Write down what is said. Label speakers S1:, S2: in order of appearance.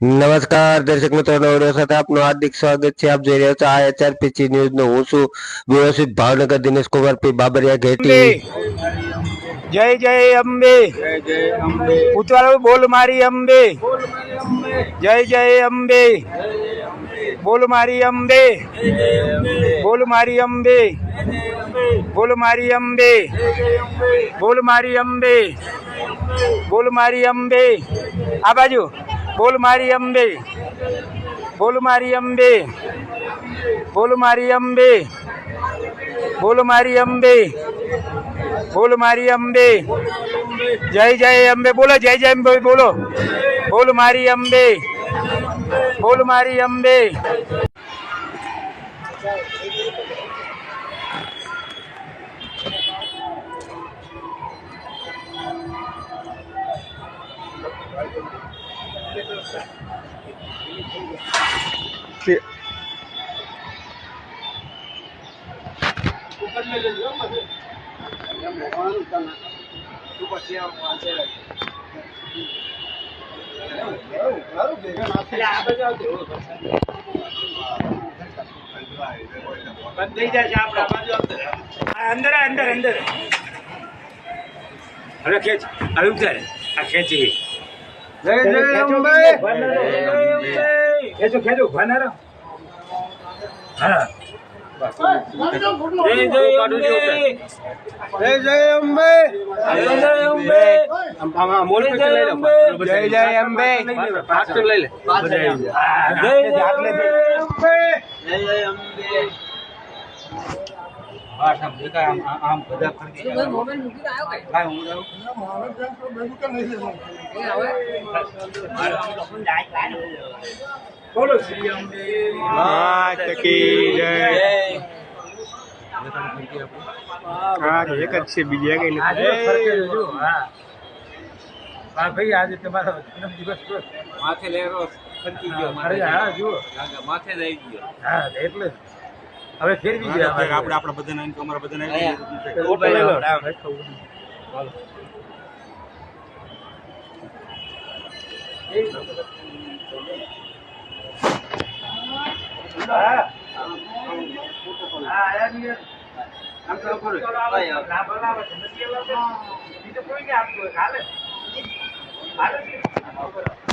S1: નમસ્કાર દર્શક મિત્રો નવડિયો સાથે આપનું હાર્દિક સ્વાગત છે. આપ જોઈ રહ્યા છો આ એચઆરપીસી ન્યૂઝ નો હું છું વ્યવસ્થિત ભાવનગર દિનેશ કુમાર પી બાબરિયા ઘેટી.
S2: જય જય અંબે. ઉતવાળો બોલ મારી અંબે. જય જય અંબે. બોલ મારી અંબે. બોલ મારી અંબે. બોલ મારી અંબે. બોલ મારી અંબે. બોલ મારી અંબે. આ બાજુ. બોલ મારી અંબે બોલ મારી અંબે બોલ મારી અંબે બોલ મારી અંબે બોલ મારી અંબે જય જય અંબે બોલો જય જય અંબે બોલો બોલ મારી અંબે બોલ મારી અંબે થઈ જશે આપણા અંદર આ, અંદર અંદર હવે ખેંચ હવે ઉતાર આ ખેંચી
S3: જય જય અંબે
S2: ખેંચો ખેંચો ભનારો હા જય જય અંબે
S3: જય જય અંબે
S2: જય જય અંબે
S3: જય જય અંબે
S2: લઈ લે જય જય અંબે બોલો શ્રી અંબે
S3: હા ચકી જય હા એક જ છે બીજી
S2: આજે હા. ભાઈ તમારો જન્મ દિવસ
S4: માથે લેરો ફરકી ગયો
S2: હા જુઓ.
S4: માથે લઈ આવી ગયો.
S2: હા એટલે જ. હવે ફેરવી ગયા
S3: આપણે આપણા બધાના ઇન્કમ અમારા બધાના
S2: ના. બીજું કોઈ નહીં આપતું હાલે હાલે. છે.